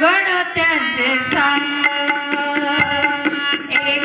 गणत्यांचे सांग एक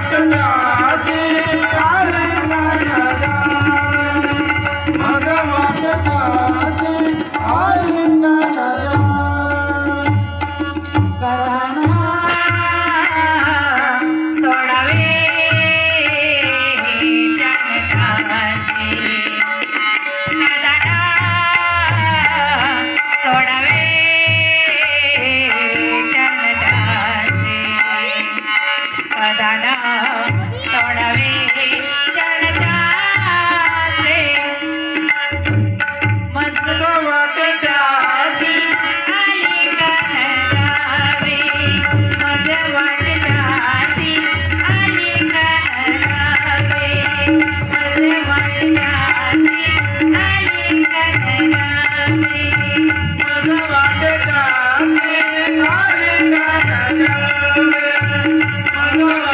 மட்டும்தான் Thank you.